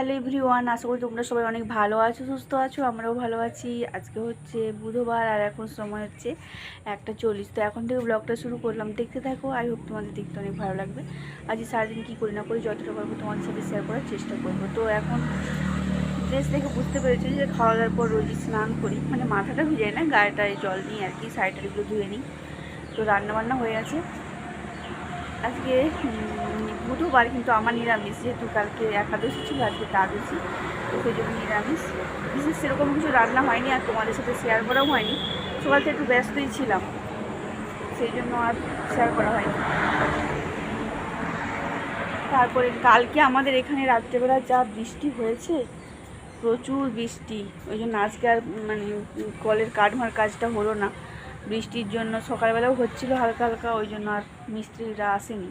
Hello everyone, আশা করি তোমরা সবাই অনেক ভালো আছো, সুস্থ আছো, আমরাও ভালো আছি। আজকে হচ্ছে বুধবার আর এখন সময় হচ্ছে একটা চল্লিশ। তো এখন থেকে ব্লগটা শুরু করলাম। দেখতে থাকো, আই হোপ তোমাদের দেখতে অনেক ভালো লাগবে। আজ সারাদিন কী করি না করি, যতটা পারব তোমাদের সাথে শেয়ার করার চেষ্টা করব। তো এখন ড্রেস দেখে বুঝতে পেরেছি যে খাওয়া দাওয়ার পর রোজই স্নান করি। মানে মাথাটা ভিজে না, গায়েটায় জল নিই আর কি সাইডটাগুলো ধুয়ে নিই। তো রান্নাবান্না হয়ে আছে আজকে বুধবার কিন্তু আমার নিরামিষ, যেহেতু কালকে একাদশী ছিল, আজকে দ্বাদশী, তো সেই জন্য নিরামিষ। বিশেষ সেরকম কিছু রান্না হয়নি আর তোমাদের সাথে শেয়ার করাও হয়নি। সকাল একটু ব্যস্তই ছিলাম, সেই জন্য আর শেয়ার করা হয়নি। তারপরে কালকে আমাদের এখানে রাত্রেবেলা যা বৃষ্টি হয়েছে, প্রচুর বৃষ্টি। ওই জন্য আজকে আর মানে কলের কাঠমার কাজটা হলো না। বৃষ্টির জন্য সকালবেলাও হচ্ছিল হালকা হালকা, ওই জন্য আর মিস্ত্রিরা আসেনি।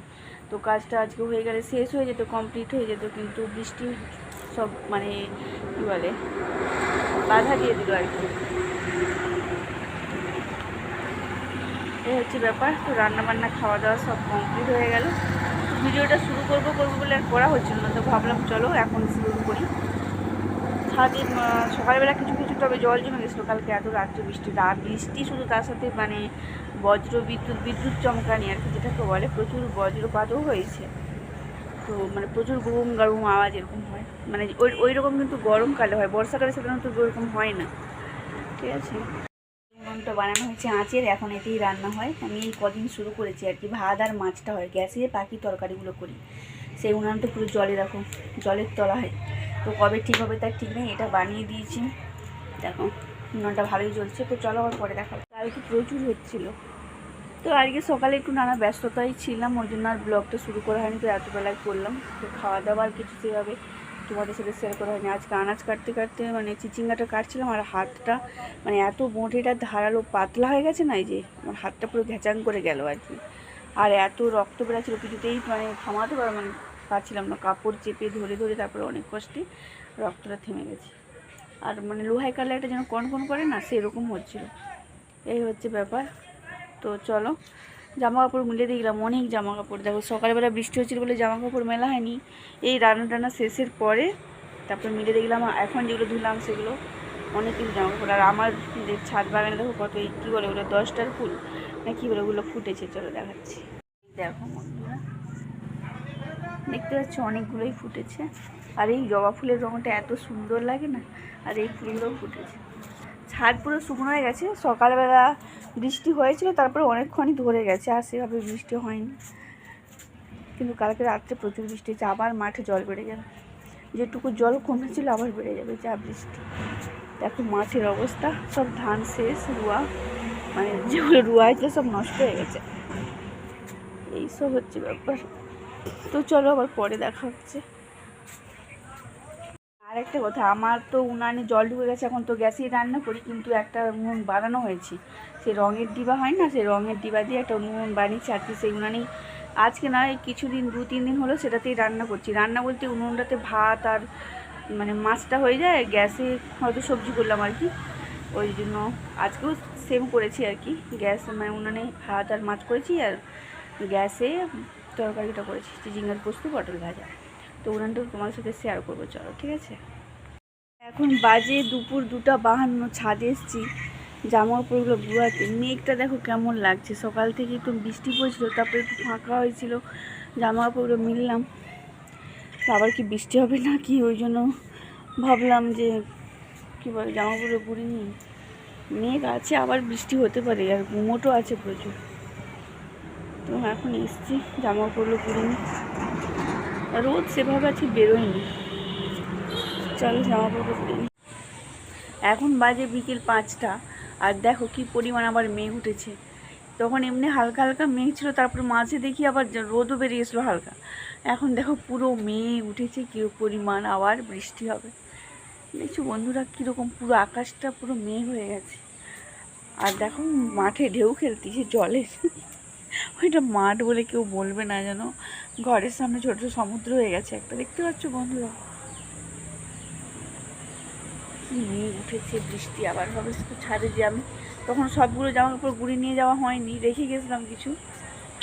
তো কাজটা আজকে হয়ে গেলে শেষ হয়ে যেত কমপ্লিট হয়ে যেত, কিন্তু বৃষ্টি সব মানে কী বলে, বাধা দিয়ে দিল আর কি। এই হচ্ছে ব্যাপার, তো রান্না বান্না খাওয়া দাওয়া সব কমপ্লিট হয়ে গেল। ভিডিওটা শুরু করব করব বলে আর করা হচ্ছিল না, তো ভাবলাম চলো এখন শুরু করি। সারাদিন সকালবেলা কিছু কিছু তবে জল জমে গেছিল, কালকে এত রাত্রে বৃষ্টি আর বৃষ্টি শুধু তার সাথে মানে বজ্র বিদ্যুৎ বিদ্যুৎ চমকানি আর কি, যেটাকে বলে প্রচুর বজ্রপাতও হয়েছে। তো মানে প্রচুর গরম গরম আওয়াজ এরকম হয়। মানে ওই ওই রকম কিন্তু গরমকালে হয়, বর্ষাকালে সাধারণত ওরকম হয় না। ঠিক আছে? উনুনটা বানানো হয়েছে আঁচের, এখন এতেই রান্না হয়। আমি এই কদিন শুরু করেছি আর কি, ভাত আর মাছটা হয়, গ্যাসে বাকি তরকারিগুলো করি। সেই উনানটা পুরো জলে রাখো, জলের তলা হয় তো কবে ঠিক হবে তার ঠিক নেই, এটা বানিয়ে দিয়েছি। দেখো। উনানটা ভালোই জ্বলছে তো চলো আবার পরে দেখা কালকে প্রচুর হচ্ছিল তো আজকে সকালে একটু নানা ব্যস্ততায় ছিলাম ওই জন্য আর ব্লগটা শুরু করা হয়নি, তো এতবেলায় করলাম। তো খাওয়া দাওয়া আর কিছু সেভাবে তোমাদের সাথে শেয়ার করা হয়নি। আজকে আনাজ কাটতে কাটতে মানে চিচিঙ্গাটা কাটছিলাম আর হাতটা মানে এত মোটেটা ধারালো পাতলা হয়ে গেছে না এই যে, আমার হাতটা পুরো ঘেঁচাং করে গেল আর কি। আর এত রক্ত বেড়াচ্ছিল, কিছুতেই মানে থামাতে পার মানে পারছিলাম না। কাপড় চেপে ধরে ধরে তারপরে অনেক কষ্টে রক্তটা থেমে গেছে। আর মানে লোহাই কালারটা যেন কন কন করে না সেরকম হচ্ছিল। এই হচ্ছে ব্যাপার। তো চলো জামা কাপড় মিলে দেখলাম, অনেক জামা কাপড় দেখো, সকালবেলা বৃষ্টি হচ্ছিল বলে জামা কাপড় মেলা হয়নি। এই রান্না টানা শেষের পরে তারপর মিলে দেখলাম, এখন যেগুলো ধুলাম সেগুলো অনেক কিছু জামা কাপড় আর আমার যে ছাদ বাগানে দেখো কত কী বলে ওগুলো দশটার ফুল? না কী বলে ওগুলো ফুটেছে, চলো দেখাচ্ছি। দেখো দেখতে পাচ্ছি অনেকগুলোই ফুটেছে। আর এই জবা ফুলের রঙটা এত সুন্দর লাগে না? আর এই ফুলগুলো ফুটেছে। ছাদ পুরো শুকনো হয়ে গেছে। সকালবেলা বৃষ্টি হয়েছিল, তারপরে অনেকক্ষণই ধরে গেছে, আর সেভাবে বৃষ্টি হয়নি। কিন্তু কালকে রাত্রে প্রচুর বৃষ্টি হয়েছে, আবার মাঠে জল বেড়ে গেল। যেটুকু জল কমেছিল, আবার বেড়ে যাবে যা বৃষ্টি। দেখো মাঠের অবস্থা, সব ধান শেষ, রুয়া মানে যেগুলো রুয়া হয়েছিল, সব নষ্ট হয়ে গেছে। এইসব হচ্ছে ব্যাপার। তো চলো আবার পরে দেখা হচ্ছে। আর একটা কথা, আমার তো উনানে জল ঢুকে গেছে, এখন তো গ্যাসেই রান্না করি, কিন্তু একটা উনুন বানানো হয়েছে। সেই রঙের ডিবা হয় না সেই রঙের ডিবা দিয়ে একটা উনুন বানিয়েছি, আর কি সেই উনানেই আজকে না এই কিছুদিন, দু, তিন দিন হলো সেটাতেই রান্না করছি। রান্না বলতে উনুনটাতে ভাত আর মানে মাছটা হয়ে যায়, গ্যাসে হয়তো সবজি করলাম আর কি। ওই জন্য আজকেও সেম করেছি আর কি। গ্যাস মানে উনানে ভাত আর মাছ করেছি, আর গ্যাসে তরকারিটা করেছি, চিচিঙ্গার পোস্ত, পটল ভাজা। তো উনানটা তোমার সাথে শেয়ার করব, চলো, ঠিক আছে? এখন বাজে দুপুর দুটা বাহান্ন, ছাদে এসছি জামা কাপড়গুলো বুয়াতে মেঘটা দেখো কেমন লাগছে। সকাল থেকে একটু বৃষ্টি পড়ছিল, তারপরে একটু ফাঁকা হয়েছিল জামা কাপড়গুলো মিললাম আবার কি বৃষ্টি হবে না কি? ওই জন্য ভাবলাম যে, কী বলে জামা কাপড়গুলো পুড়ে নিই মেঘ আছে, আবার বৃষ্টি হতে পারে, আর গুমোটও আছে প্রচুর। তো এখন এসছি জামা কাপড়গুলো পুড়ে নিই রোদ সেভাবে আজকে বেরোয়নি চলো জামা কাপড় পুড়ে এখন বাজে বিকেল পাঁচটা, আর দেখো কি পরিমাণ আবার মেঘ উঠেছে। তখন এমনি হালকা হালকা মেঘ ছিল, তারপর মাঝে দেখি আবার রোদও বেরিয়ে এসলো হালকা। এখন দেখো পুরো মেঘ উঠেছে, কি পরিমাণ আবার বৃষ্টি হবে। দেখছ বন্ধুরা, কীরকম পুরো আকাশটা পুরো মেঘ হয়ে গেছে। আর দেখো মাঠে ঢেউ খেলতেছে জলে। ওইটা মাঠ বলে কেউ বলবে না যেন। ঘরের সামনে ছোট ছোট সমুদ্র হয়ে গেছে একটা। দেখতে পাচ্ছ বন্ধুরা? উঠেছে, বৃষ্টি আবার হবে। ছাদে যে আমি তখন সবগুলো জামা কাপড় গুড়ি নিয়ে যাওয়া হয়নি, রেখে গেছিলাম কিছু।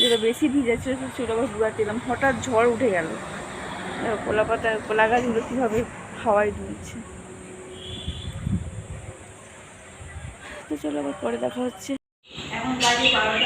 যেটা বেশি ভিজা ছিল সেটা আবার গুড়াতে এলাম। হঠাৎ ঝড় উঠে গেল। কলা পাতা কলা গাছগুলো কীভাবে হাওয়ায় দুলছে তো চলো আবার পরে দেখা হচ্ছে। এখন বাজে বারোটা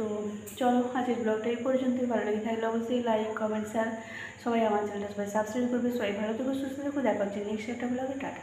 তো চলো আজকের ব্লগটা এই পর্যন্তই। ভালো লেগে থাকলে অবশ্যই লাইক কমেন্ট শেয়ার সবাই আমার চ্যানেলটা সবাই সাবস্ক্রাইব করবে। সবাই ভালো থেকো, সুস্থ থেকো। দেখা হচ্ছে নেক্সট একটা ব্লগে টাটা।